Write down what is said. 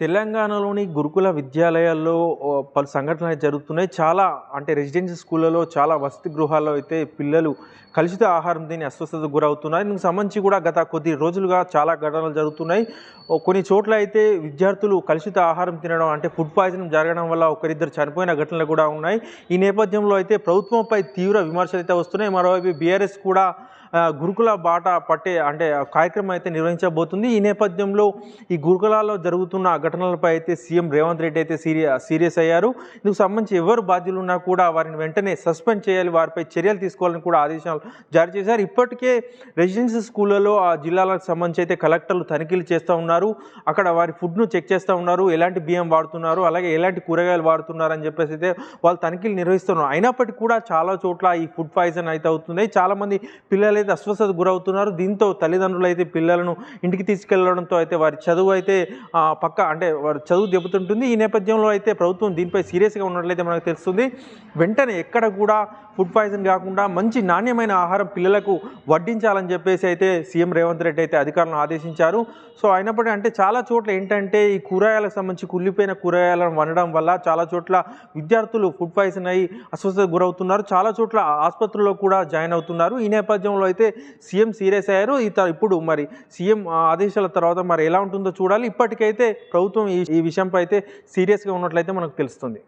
తెలంగాణలోని గురుకుల విద్యాలయాల్లో పలు సంఘటనలు అయితే జరుగుతున్నాయి. చాలా అంటే రెసిడెన్షియల్ స్కూళ్ళలో చాలా వసతి గృహాల్లో అయితే పిల్లలు కలుషిత ఆహారం తిని అస్వస్థతకు గురవుతున్నారు. దీనికి సంబంధించి కూడా గత కొద్ది రోజులుగా చాలా ఘటనలు జరుగుతున్నాయి. కొన్ని చోట్ల అయితే విద్యార్థులు కలుషిత ఆహారం తినడం అంటే ఫుడ్ పాయిజన్ జరగడం వల్ల ఒకరిద్దరు చనిపోయిన ఘటనలు కూడా ఉన్నాయి. ఈ నేపథ్యంలో అయితే ప్రభుత్వంపై తీవ్ర విమర్శలు అయితే వస్తున్నాయి. మరోవైపు బీఆర్ఎస్ కూడా గురుకుల బాట పట్టే అంటే కార్యక్రమం అయితే నిర్వహించబోతుంది. ఈ నేపథ్యంలో ఈ గురుకులాల్లో జరుగుతున్న ఘటనలపై అయితే సీఎం రేవంత్ రెడ్డి అయితే సీరియా సీరియస్ అయ్యారు. ఇందుకు సంబంధించి ఎవరు బాధ్యులు ఉన్నా కూడా వారిని వెంటనే సస్పెండ్ చేయాలి వారిపై చర్యలు తీసుకోవాలని కూడా ఆదేశాలు జారీ చేశారు. ఇప్పటికే రెసిడెన్షియల్ స్కూళ్ళలో ఆ జిల్లాలకు సంబంధించి అయితే కలెక్టర్లు తనిఖీలు చేస్తూ ఉన్నారు. అక్కడ వారి ఫుడ్ను చెక్ చేస్తూ ఉన్నారు. ఎలాంటి బియ్యం వాడుతున్నారు? అలాగే ఎలాంటి కూరగాయలు వాడుతున్నారు అని చెప్పేసి అయితే వాళ్ళు తనిఖీలు నిర్వహిస్తున్నారు. అయినప్పటికీ కూడా చాలా చోట్ల ఈ ఫుడ్ పాయిజన్ అయితే అవుతుంది చాలామంది పిల్లలు అయితే అస్వస్థత గురవుతున్నారు. దీంతో తల్లిదండ్రులు అయితే పిల్లలను ఇంటికి తీసుకెళ్ళడంతో అయితే వారి చదువు అయితే పక్క అంటే వారు చదువు దెబ్బతింటుంది. ఈ నేపథ్యంలో అయితే ప్రభుత్వం దీనిపై సీరియస్గా ఉన్నట్లయితే మనకు తెలుస్తుంది. వెంటనే ఎక్కడ కూడా ఫుడ్ పాయిజన్ కాకుండా మంచి నాణ్యమైన ఆహారం పిల్లలకు వడ్డించాలని చెప్పేసి అయితే సీఎం రేవంత్ రెడ్డి అయితే అధికారులను ఆదేశించారు. సో అయినప్పటికీ అంటే చాలా చోట్ల ఏంటంటే ఈ కూరగాయలకు సంబంధించి కుళ్ళిపోయిన కూరగాయలను వండడం వల్ల చాలా చోట్ల విద్యార్థులు ఫుడ్ పాయిజన్ అయ్యి అస్వస్థత గురవుతున్నారు. చాలా చోట్ల ఆసుపత్రుల్లో కూడా జాయిన్ అవుతున్నారు. ఈ నేపథ్యంలో అయితే సీఎం సీరియస్ అయ్యారు. ఈ త- ఇప్పుడు మరి సీఎం ఆదేశాల తర్వాత మరి ఎలా ఉంటుందో చూడాలి. ఇప్పటికైతే ప్రభుత్వం ఈ ఈ విషయంపై అయితే సీరియస్గా ఉన్నట్లయితే మనకు తెలుస్తుంది.